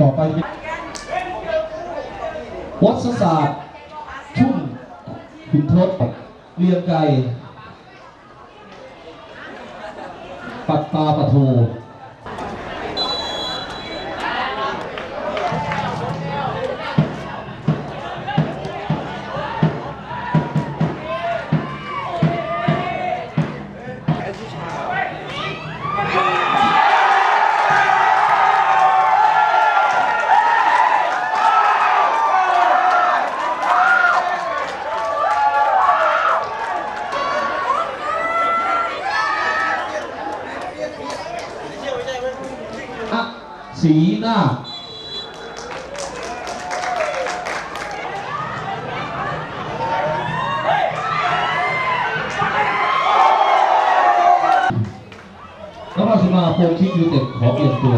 ต่อไปวัศศาสตร์ชุ่มขุนทศเรียงไก่ปัตตาปะโท สีหน้าคนครศรีมาโปรคิกยูเต็ดขอเปลี่ยนตัว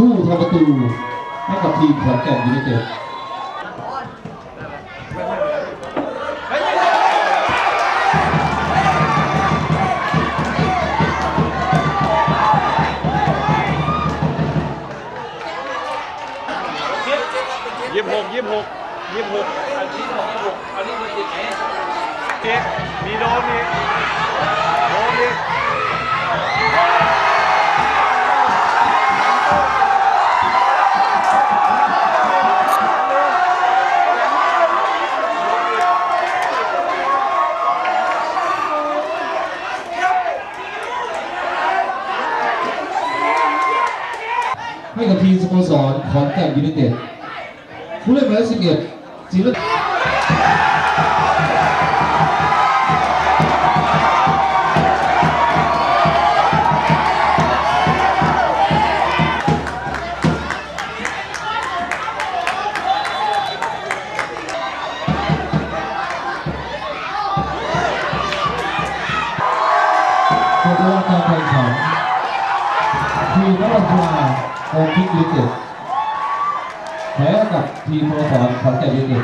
ผู้ทำประตูให้กับทีมขอนแก่นยูไนเต็ดยี่สิบหกยี่สิบหกยี่สิบหกอันนี้หกยี่สิบหกอันนี้มันติดไหนเจ๊มีโดนมี ให้กับทีมสโมสรขอนแก่นยูไนเต็ดผู้เล่นหมายเลขสิบเอ็ดศิลปผลการแข่งขัน ทีมนครศรีมาโอคิกยูเต็ดแพ้กับทีมโมสรขอนแก่นยูเต็ด